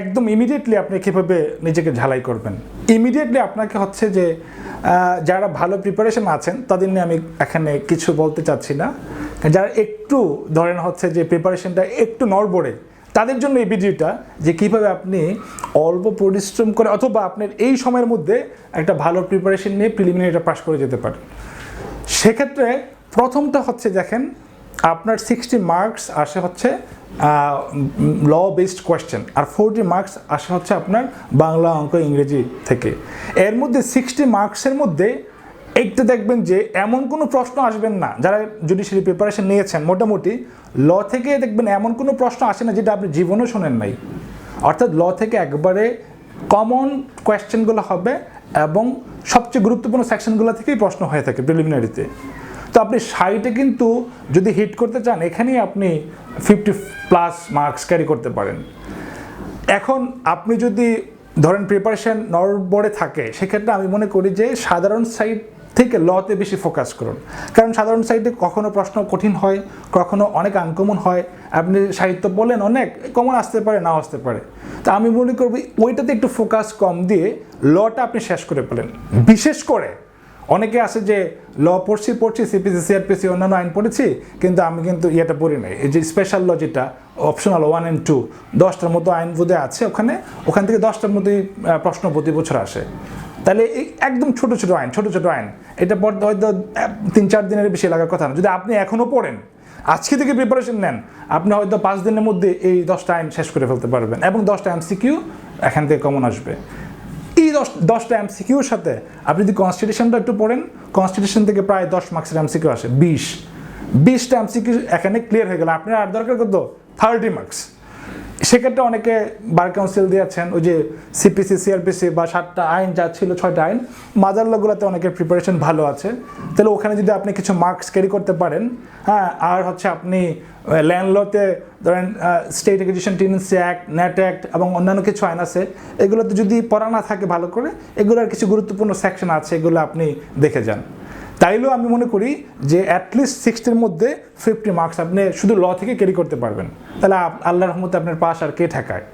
একদম ইমিডিয়েটলি আপনি কীভাবে নিজেকে ঝালাই করবেন? ইমিডিয়েটলি আপনাকে হচ্ছে যে যারা ভালো প্রিপারেশন আছেন, তাদের নিয়ে আমি এখানে কিছু বলতে চাচ্ছি না। যারা একটু ধরেন হচ্ছে যে প্রিপারেশনটা একটু নড়বড়ে, তাদের জন্য এই ভিডিওটা যে কীভাবে আপনি অল্প পরিশ্রম করে অথবা আপনার এই সময়ের মধ্যে একটা ভালো প্রিপারেশন নিয়ে প্রিলিমিনারিটা পাস করে যেতে পারেন। সেক্ষেত্রে প্রথমটা হচ্ছে দেখেন আপনার সিক্সটি মার্কস আসে হচ্ছে ল বেসড কোয়েশ্চেন আর ফোরটি মার্কস আসে হচ্ছে আপনার বাংলা অঙ্ক ইংরেজি থেকে। এর মধ্যে সিক্সটি মার্কসের মধ্যে একটু দেখবেন যে এমন কোনো প্রশ্ন আসবেন না, যারা জুডিশিয়ারি প্রিপারেশন নিয়েছেন মোটামুটি ল থেকে দেখবেন এমন কোনো প্রশ্ন আসে না যেটা আপনি জীবনেও শোনেন নাই। অর্থাৎ ল থেকে একবারে কমন কোয়েশ্চেনগুলো হবে এবং সবচেয়ে গুরুত্বপূর্ণ সেকশনগুলো থেকেই প্রশ্ন হয়ে থাকে প্রিলিমিনারিতে তো আপনি ষাটে কিন্তু যদি হিট করতে চান, এখানেই আপনি ফিফটি প্লাস মার্কস ক্যারি করতে পারেন। এখন আপনি যদি ধরেন প্রিপারেশন নরবরে থাকে, সেক্ষেত্রে আমি মনে করি যে সাধারণ সাইড থেকে লতে বেশি ফোকাস করুন। কারণ সাধারণ সাইডে কখনো প্রশ্ন কঠিন হয়, কখনো অনেক আনকমন হয়। আপনি সাহিত্য বলেন অনেক কমন আসতে পারে, নাও আসতে পারে। তা আমি মনে করব ওইটাতে একটু ফোকাস কম দিয়ে লটা আপনি শেষ করে পেলেন বিশেষ করে অনেকে আছে যে, ল পড়ছি পড়ছি সিপিসি সিআরপিসি অন্যান্য আইন পড়েছি, কিন্তু আমি কিন্তু ইয়েটা পড়ি নাই। এই যে স্পেশাল ল যেটা অপশনাল ওয়ান অ্যান্ড টু দশটার মতো আইন বোধহয় আছে ওখানে, ওখান থেকে দশটার মতোই প্রশ্ন প্রতি বছর আসে। তাহলে এই একদম ছোট ছোট আইন, ছোট ছোট আইন, এটা পড়তে হয়তো তিন, চার দিনের বেশি লাগার কথা না। যদি আপনি এখনও পড়েন, আজকে থেকে প্রিপারেশন নেন, আপনি হয়তো পাঁচ দিনের মধ্যে এই দশটা আইন শেষ করে ফেলতে পারবেন এবং দশটা এমসিকিউ এখান থেকে কমন আসবে। দশটা। এমসিকিউর সাথে। আপনি যদি কনস্টিটিউশনটা একটু পড়েন কনস্টিটিউশন থেকে প্রায় দশ মার্কসের এমসিকিউ আসে, বিশ। বিশটা এমসিকিউ এখানে ক্লিয়ার হয়ে গেল। আপনার আর দরকার কত? থার্টি মার্কস সেক্ষেত্রে অনেকে বার কাউন্সিল দিয়েছেন, ওই যে সিপিসি সিআরপিসি বা সাতটা আইন যা ছিল, ছয়টা আইন মাদারগুলোতে অনেকের প্রিপারেশন ভালো আছে। তাহলে ওখানে যদি আপনি কিছু মার্কস ক্যারি করতে পারেন হ্যাঁ আর হচ্ছে আপনি ল্যান্ডলতে ধরেন state education tenancy act net act এবং অন্যান্য কিছু আইন আছে, এগুলোতে যদি পড়া না থাকে ভালো করে, এগুলোর কিছু গুরুত্বপূর্ণ সেকশন আছে, এগুলো আপনি দেখে যান। তাইলেও আমি মনে করি যে অ্যাটলিস্ট সিক্সটির মধ্যে ফিফটি মার্কস আপনি শুধু ল থেকে ক্যারি করতে পারবেন। তাহলে আল্লাহর রহমতে আপনার পাশ আর কে ঠেকায়?